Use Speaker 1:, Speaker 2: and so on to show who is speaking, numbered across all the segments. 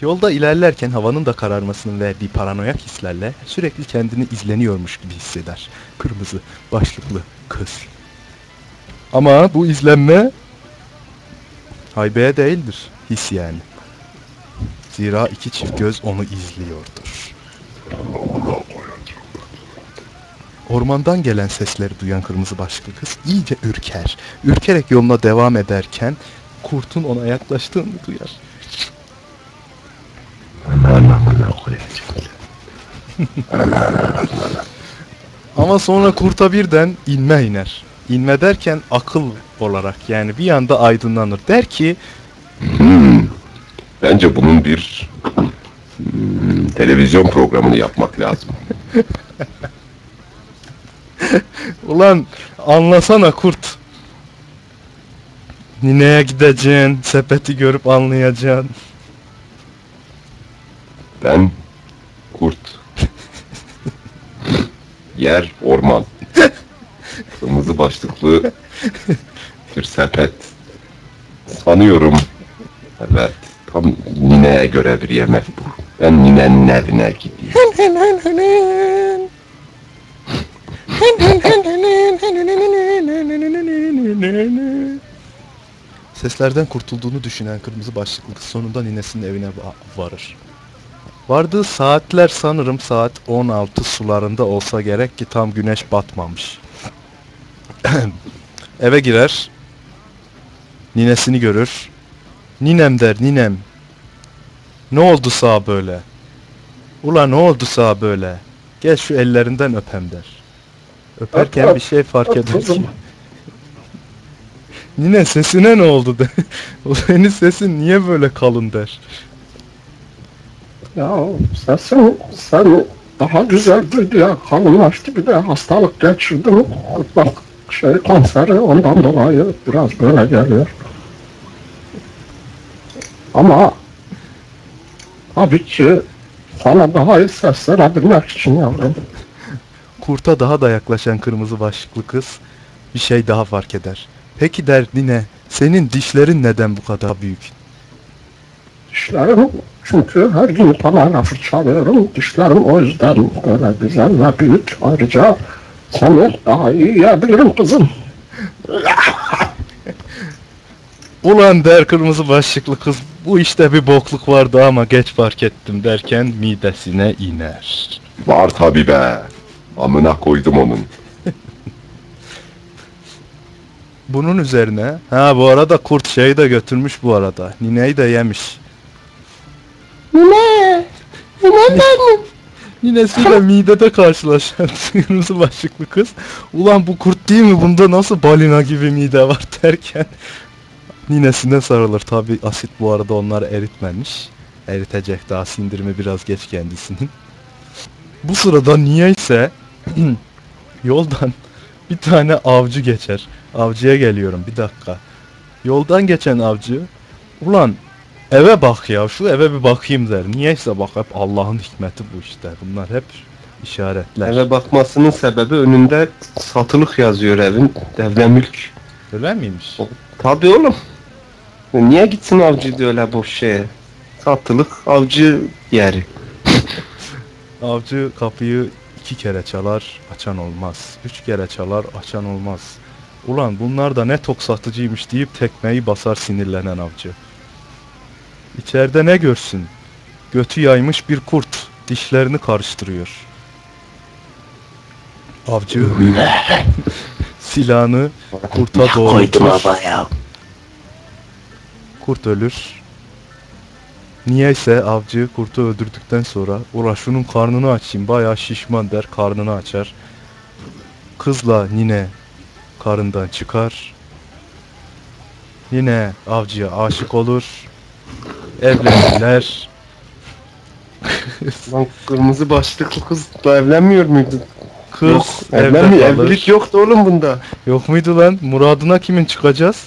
Speaker 1: Yolda ilerlerken havanın da kararmasının verdiği paranoyak hislerle sürekli kendini izleniyormuş gibi hisseder. Kırmızı başlıklı kız. Ama bu izlenme haybeye değildir. His yani. Zira iki çift göz onu izliyordur. Ormandan gelen sesleri duyan kırmızı başlıklı kız iyice ürker. Ürkerek yoluna devam ederken kurtun ona yaklaştığını duyar. Ama sonra kurta birden inme iner. İnme derken akıl olarak yani bir anda aydınlanır. Der ki
Speaker 2: Bence bunun bir hmm, televizyon programını yapmak lazım.
Speaker 1: ulan anlasana kurt. Nineye gideceksin, sepeti görüp anlayacaksın.
Speaker 2: Ben kurt. Yer orman. Kırmızı başlıklı bir sepet. Sanıyorum. Evet. Tam nineye göre bir yemek bu. Ben ninenin evine gideyim.
Speaker 1: Seslerden kurtulduğunu düşünen kırmızı başlıklı sonunda ninesinin evine va- varır. Vardığı saatler sanırım saat 16 sularında olsa gerek ki tam güneş batmamış. Eve girer. Ninesini görür. Ninem der ninem. Ne oldu sağ böyle? Ula ne oldu sağ böyle? Gel şu ellerinden öpem der. Öperken
Speaker 3: Öp, öp,
Speaker 1: bir şey fark eder ki. Nine sesine ne oldu de. O senin sesin niye böyle kalın der.
Speaker 3: Ya sesin sen daha güzeldi diye kalınlaştı bir de hastalık geçirdim. Bak şey kanseri ondan dolayı biraz böyle geliyor. Ama tabii ki sana daha iyi ses verebilmek için yavrum.
Speaker 1: Kurta daha da yaklaşan kırmızı başlıklı kız bir şey daha fark eder. Peki der Nine senin dişlerin neden bu kadar büyük?
Speaker 3: Dişlerim çünkü her gün kamerayla fırçalıyorum. Dişlerim o yüzden böyle güzel ve büyük. Ayrıca seni daha iyi yiyebilirim kızım.
Speaker 1: Ulan der kırmızı başlıklı kız bu işte bir bokluk vardı ama geç fark ettim derken midesine iner.
Speaker 2: Var tabi be. Amına koydum onun.
Speaker 1: Bunun üzerine ha bu arada kurt şeyi de götürmüş bu arada. Nineyi de yemiş.
Speaker 3: Ne? Neden?
Speaker 1: Ninesiyle midede karşılaşan kırmızı başlıklı kız ulan bu kurt değil mi bunda nasıl balina gibi mide var derken ninesine sarılır. Tabi asit bu arada onları eritmemiş. Eritecek daha sindirimi biraz geç kendisinin. Bu sırada niyeyse yoldan bir tane avcı geçer. Avcıya geliyorum bir dakika. Yoldan geçen avcı ulan eve bak ya şu eve bir bakayım der. Niyeyse bak hep Allah'ın hikmeti bu işte. Bunlar hep işaretler.
Speaker 2: Eve bakmasının sebebi önünde satılık yazıyor evin. Devre mülk.
Speaker 1: Öyle miymiş?
Speaker 2: Tabi oğlum. Niye gitsin avcı diyor öyle boş şeye? Satılık avcı yeri.
Speaker 1: Avcı kapıyı iki kere çalar, açan olmaz. Üç kere çalar, açan olmaz. Ulan bunlar da ne tok satıcıymış deyip tekmeyi basar sinirlenen avcı. İçeride ne görsün? Götü yaymış bir kurt, dişlerini karıştırıyor. Avcı silahını kurta doğrultur. Kurt ölür. Niyeyse avcı kurtu öldürdükten sonra ula şunun karnını açayım bayağı şişman der karnını açar. Kızla nine karından çıkar. Yine avcıya aşık olur. Evlenirler.
Speaker 2: Lan kırmızı başlıklı kız da evlenmiyor muydu?
Speaker 1: Kız
Speaker 2: Yok,
Speaker 1: evde
Speaker 2: evlenmiyor.
Speaker 1: kalır.
Speaker 2: Evlilik yoktu oğlum bunda.
Speaker 1: Yok muydu lan? Muradına kimin çıkacağız?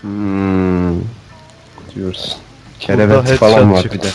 Speaker 2: Hmm. Diyorsun. Kerevet falan var bir de.